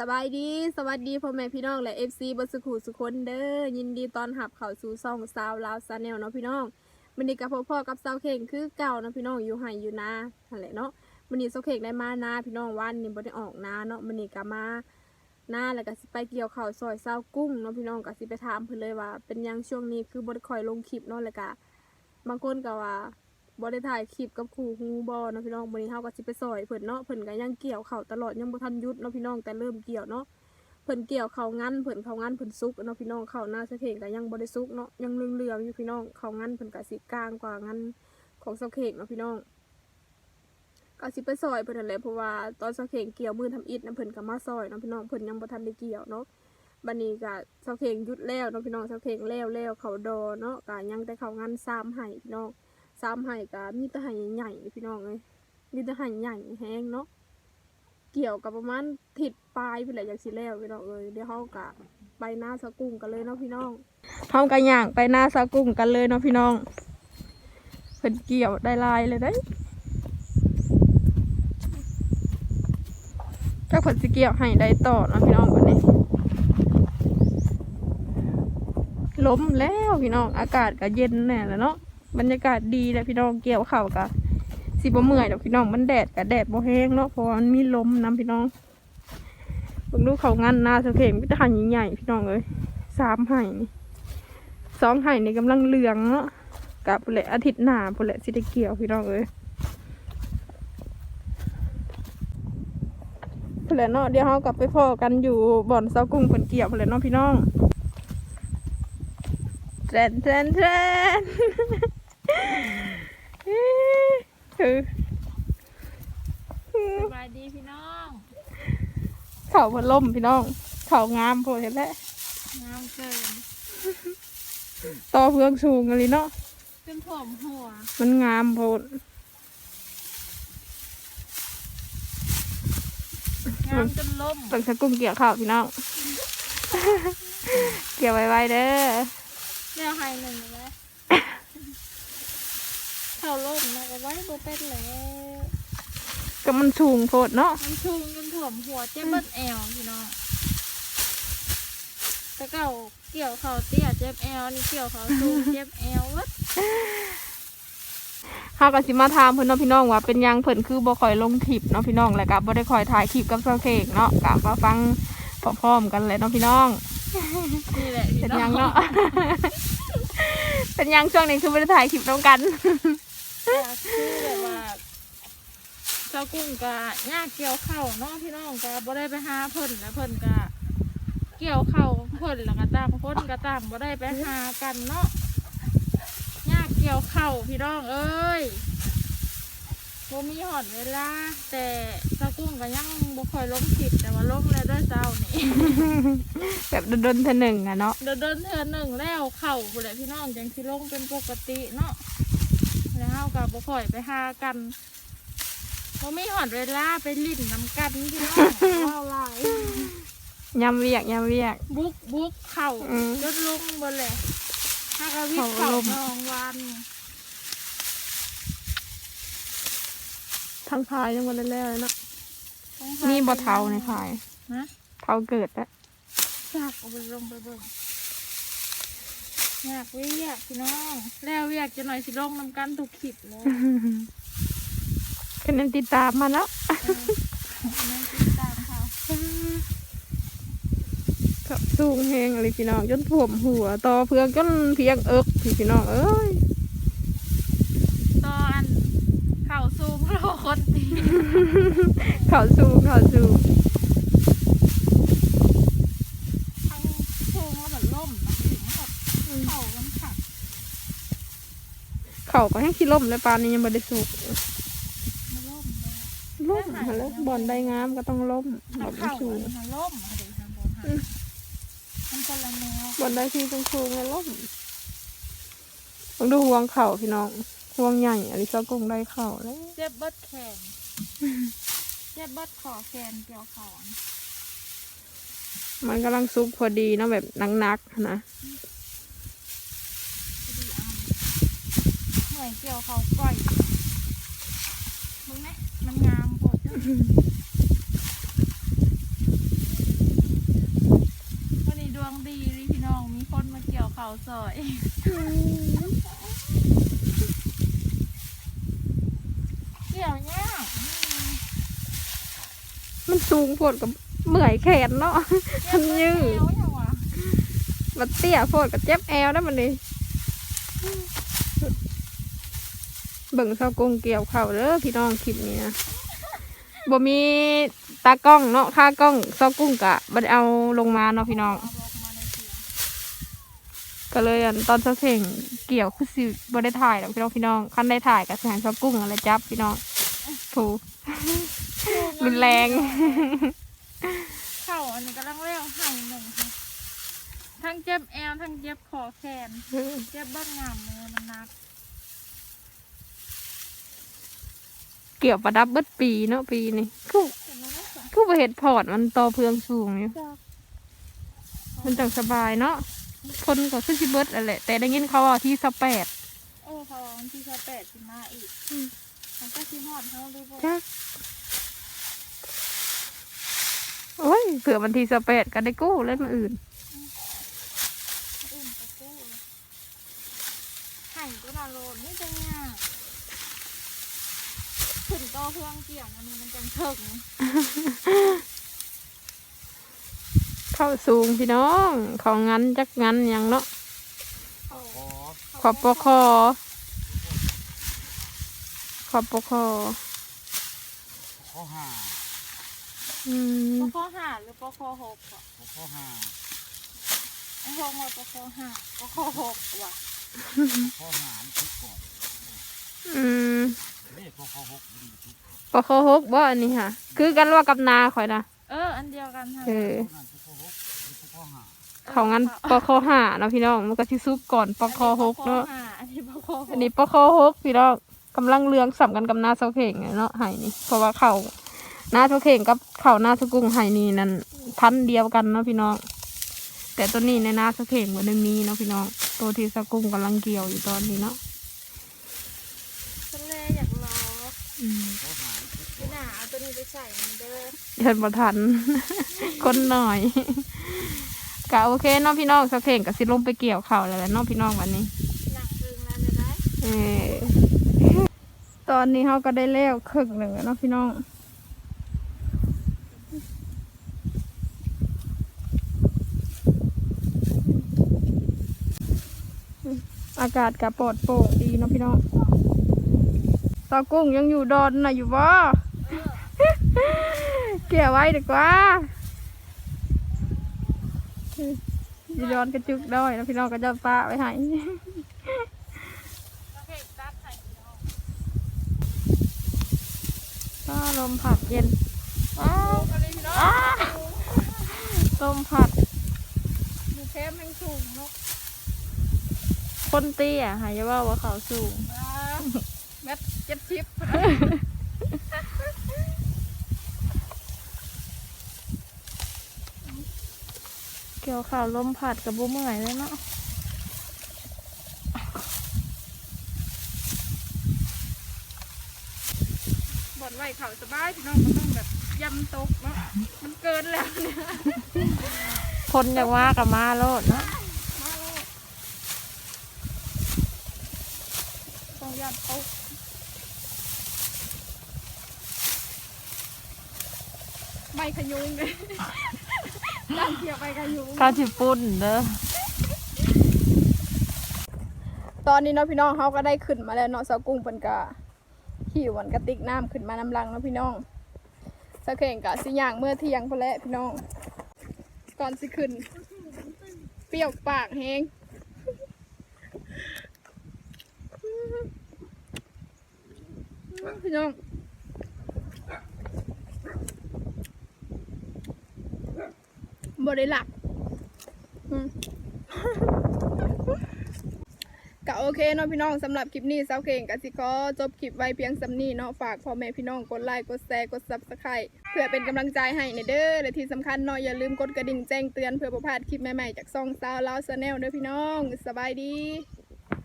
สบายดีสวัสดีพ่อแม่พี่น้องและ FC บสุขุสุคนเด้อยินดีตอนรับเข้าสู่ซองสาวลาวซาแนลเนาะพี่น้องมันนี้กับพ่อพ่อกับสาวเข่งคือเก่าเนาะพี่น้องอยู่ไห้อยู่นานั่นแหละเนาะมันนี้สาวเข่งได้มานาพี่น้องวันนี้บ่ได้ออกนาเนาะมันนี้ก็มานาแล้วก็สิไปเกี่ยวเข้าซอยซาวกุ้งเนาะพี่น้องก็สิไปถามเพิ่นเลยว่า เป็นยังช่วงนี้คือบ่ได้ค่อยลงคลิปเนาะแล้วก็บางคนก็ว่า บ่ได้ถ่ายคลิปกับครูฮูบ่เนาะพี่น้องมื้อนี้เฮาก็สิไปซอยเพิ่นเนาะเพิ่นก็ยังเกี่ยวเข้าตลอดยังบ่ทันยุดเนาะพี่น้องแต่เริ่มเกี่ยวเนาะเพิ่นเกี่ยวเข้างั้นเพิ่นข้างั้นเพิ่นสุกเนาะพี่น้องเข้าหน้าสะเข่งก็ยังบ่ได้สุกเนาะยังเลื่องๆอยู่พี่น้องเข้างั้นเพิ่นก็สิกลางกว่างั้นของสะเข่งเนาะพี่น้องก็สิไปซอยเพิ่นนั่นแหละเพราะว่าตอนสะเข่งเกี่ยวมือทำอิฐนะเพิ่นก็มาซอยเนาะพี่น้องเพิ่นยังบ่ทันได้เกี่ยวเนาะบัดนี้ก็สะเข่งยุดแล้วเนาะพี่น้องสะเข่งแล้วแล้วเขาดอเนาะก็ยังแต่เขางั้นซ้ำให้พี่น้อง ซ้ำให้ก็มีแต่ไห้ใหญ่ๆพี่น้องเลยมีแต่ไห้ใหญ่แห้งเนาะเกี่ยวกับประมาณถิดปลายไปแหละอย่างสิแล้วพี่น้องเลยเดี๋ยวเฮากะไปหน้าสะกุ้งกันเลยเนาะพี่น้องเฮากะย่างไปหน้าสะกุ้งกันเลยเนาะพี่น้องเพิ่นเกี่ยวได้ลายเลยได้ถ้าเพิ่นสิเกี่ยวให้ได้ต่อเนาะพี่น้องวันนี้ล้มแล้วพี่น้องอากาศก็เย็นแน่แล้วเนาะ บรรยากาศดีเลยพี่น้องเกี่ยวเข่าวกะสิบ่เมื่อยดอกพี่น้องมันแดดกะแดดบ่แห้งเนาะเพราะมันมีลมนํพี่น้องเบิ่งดูเขางานนาสะเข่งพิธหันใหญ่ๆพี่น้องเอ้ยสามไห่นี่สองไห่นี่กำลังเหลืองเนาะกับปุนแหละอาทิตย์หน้าปุนแหละสิได้เกี่ยวพี่น้องเอ้ยปุนแหละเนาะเดี๋ยวเฮากลับไปพ่อกันอยู่บ่อนเสากุ้งเพิ่นเกี่ยวปุนแหละเนาะพี่น้อง รนแทรนแทรนคือสบายดีพี่น้องเขาพัดล่มพี่น้อง เขางามโพดเห็นแล้วงามเกินต่อเพื่องสูงอะไรเนาะเป็นผมหัว มันงามโพดงามจนล่มต้องสะกุ้งเกี่ยวข้าวพี่น้อง เกี่ยวไว้ๆเด้อ แนวไฮหนึ่งเลยเขาล่มนะแต่ว่าโบเป็นแล้วก็มันสูงโพดเนาะมันชุงจนถ่วมหัวเจ็บเบิดแอวพี่น้องแต่เก่าเกี่ยวเขาเตี้ยเจ็บแอวนี่เกี่ยวเขาสูงเจ็บแอววัดเฮาก็สิมาถามเพิ่นเนาะพี่น้องว่าเป็นหยังเพิ่นคือบ่ค่อยลงคลิปเนาะพี่น้องแล้วก็บ่ได้ค่อยถ่ายคลิปกับเซาเค้กเนาะก็มาฟังพร้อมๆกันเลยเนาะพี่น้อง นี่แหละพี่เป็นน้ยัองงเนาะ เป็นยังช่วงนี้คือไม่ได้ถ่ายคลิปน้องกัน คือแบบว่าเจ้ากุ้งกะยากเกี่ยวเข่าวเนาะพี่น้องกะบ่ได้ไปหาเพิ่นแล้วเพิ่นกะเกี่ยวเข่าวเพิ่นแล้วก็ต่างคนก็ต่างบ่ได้ไปหากันเนาะยากเกี่ยวเข่าวพี่น้องเอ้ย บ่มีหอดเวลา แต่เจ้ากุ้งก็ยังบ่ค่อยลงคลิปแต่ว่าลงแล้วเด้วยเจ้านี่ แบบโดนๆเธอหนึ่งอะเนาะ เดินเดินเทือหนึ่งแล้วเข่าผู้ใดพี่น้องจังสิลงเป็นปกติเนาะแล้วเฮากับบ่ค่อยไปหากันบ่มีหอดเวลาไปลิ้นน้ำกันพี่น้องว้าวหลายยำเวียกยำเวียก บุกบุกเข่าอืม จนลงบนเลยถ้ากระวิดเข่าเข่าลมนองวัน ทั้งพายยังวันแล้วเนาะต้องพนี่บ่เทาในพายนะเทาเกิดแล้วอยากเอาไปลงไปเบิ่งอยากเวียกพี่น้องแล้วเวียกจะหน่อยสิลงน้ำกันทุกขิดเลยเป็นอันติดตามมาแล้วนั่งติดตามเขากับสูงแหงอะไรพี่น้องจนท่วมหัวต่อเพื่องจนเพียงเอิกพี่พี่น้องเอ้ย ตอนเข่าซูมโลคนตี เข่าสูงเข่าสูงทั้งซูมแล้วแบบล่มนะถึงแบบเข่ามันขัดเข่าก็ให้ขี้ล่มเลยปานนี้ยังไม่ได้สูกมันล่มเลยล่มมาแล้วบอลได้งามก็ต้องล่มบอลเข่าสูงมันล่มอะเดี๋ยวทำบอลหันมันคนละแนวบอลได้ที่สูงสูงเลยล่มต้องดูห่วงเข่าพี่น้องห่วงใหญ่อะไรซอกงได้เข่าแล้วเจ็บเบิดแขน เจ็บเบิดขอแฟนเกี่ยวของมันกำลังซุกพอดีเนาะแบบนักๆนะเหมือนเกี่ยวเขาปล่อยมึงไหมมันงามหมดวันนี้ดวงดีพี่น้องมีคนมาเกี่ยวเขาสอย สูงโพดกับเมื่อยแขนเนาะมันยืดเกี่ยวยังวะมันเตี้ยโพดกับเจ็บแอวนะมันนี่เบิ่งเสากงเกี่ยวเข่าเด้อพี่น้องคลิปนี้นะบ่มีตากล้องเนาะค่ากล้องเสากุ้งกะบ่ได้เอาลงมาเนาะพี่น้อง ก็เลยอันตอนเสาเพ่งเกี่ยวคือสิบ่ได้ถ่ายหรอกพี่น้องพี่น้องคันได้ถ่ายกับแสงเสากุ้งอะไรจับพี่น้องถูก รุนแรง เข่าอันนี้กำลังเลี้ยวให้หนึ่งค่ะทั้งเจ็บแอวทั้งเจ็บคอแขน เจ็บเบ้านงามมือมันหนัก เกี่ยวประดับเบิดปีเนาะปีนี้คือเห็นไหมล่ะคือบ่เห็ดพอร์ตมันต่อเพืองสูงอยู่จ้ะมันจังสบายเนาะคนก็ขึ้นสิเบิดอะไรแต่ได้ยินเขาว่าที่สแปดโอ้พอวันที่ชาแปดสิมาอีกมันก็ชิฮอดเขาดูบ่จ้ะ โอ้ยเผื่อวันที่สแปดก็ได้กู้เล่นมาอื่นอุ่นกระกู้เลยไห่ก็นาโลนนี่จังยากขึ้นโตเพื่องเกี่ยงอันนี้มันจังเถิงเข้าสูงพี่น้องของงั้นจักงั้นหยังเนาะโอ้ขอบปคอขอบปคอข้อห้า อืมปคอห้าหรือปคอหกอะข้อห้าไอ้พวกว่าปคอห้าปคอหกว่ะข้อห้ามันทุกก่อนอืมเลขข้อข้อหกมันอยู่ทุกปคอหกบ่อันนี้ค่ะ คือกันว่ากับนาข่อยนะเออ อันเดียวกันค่ะเออนั่นทุกข้อหกนี่ทุกข้อห้าเขางั้นปคอห้าเนาะพี่น้องมันก็ที่ซุปก่อนปคอหกเนาะอันนี้ปคอห้าอันนี้ปคอหกพี่น้องกำลังเลืองสัมกันกับหน้าเสาเข่งเนาะไห้นี่เพราะว่าเขา หน้าเสาเข่งกับเขาหน้าสกุ้งไห้นี่นั่นพันธุ์เดียวกันเนาะพี่น้อง แต่ตัวนี้ในหน้าเสาเข่งเหมือนมีเนาะพี่น้อง ตัวที่สกุ้งกำลังเกี่ยวอยู่ตอนนี้เนาะทะเลอยากรออืมข้อห้ามันทุกพี่หนาเอาตัวนี้ไปใส่มันเด้อเดินบ่ทัน คนหน่อยกะโอเคเนาะพี่น้องเสาเข่งกับสิลงไปเกี่ยวเขาแล้วแหละเนาะพี่น้องวันนี้หนังตึงแล้วเนี่ยได้เออตอนนี้เขาก็ได้แล้วครึ่งหนึ่งแล้วเนาะพี่น้องากาศกับปลอดโปร่งดีเนาะพี่น้องตากุ้งยังอยู่ดอนน่ะอยู่บ่เกี่ยวไว้ดีกว่าอยู่ดอนกระจุกด้อยแล้วพี่น้องก็จะป้าไว้ให้โอเคตัดใส่พี่น้องก็ลมผัดเย็นอ้าวอันนี้พี่น้องอ้าลมผัดดูแคมแห่งสูงเนาะ คนเตี้ยหายว่าว่าเขาสูงอ่าแมทเจ็ดชิปเกี่ยวข่าวลมผัดกับบุเมื่อยเลยเนาะบ่นไหวเขาสบายพี่น้องมันต้องแบบยำตกเนาะมันเกินแล้วเนี่ยคนอยากว่ากับมาโลดเนาะ มาเลย ต้องยำตกใบขยุงเลยร่างเกี่ยวใบขยุงข้าวที่ปุ่นเด้อตอนนี้เนาะพี่น้องเขาก็ได้ขึ้นมาแล้วเนาะสาวกุ้งเพิ่นกะขี่วันกระติกน้ำขึ้นมาน้ำลังเนาะพี่น้องสะเข่งกะสิย่างเมื่อเที่ยงพอแล้วพี่น้อง ก่อนสิขึ้น เปรี้ยวปากแฮง พี่น้องบริหลักก็โอเคเนาะพี่น้องสำหรับคลิปนี้สาวเก่งกสิขอจบคลิปไว้เพียงสำนี้เนาะฝากพ่อแม่พี่น้องกดไลค์กดแชร์กดซับสไครต์เพื่อเป็นกำลังใจให้ในเด้อและที่สำคัญเนาะอย่าลืมกดกระดิ่งแจ้งเตือนเพื่อประพาดคลิปใหม่ๆจากซ่องสาวลาวชาแนลเด้อพี่น้องสบายดี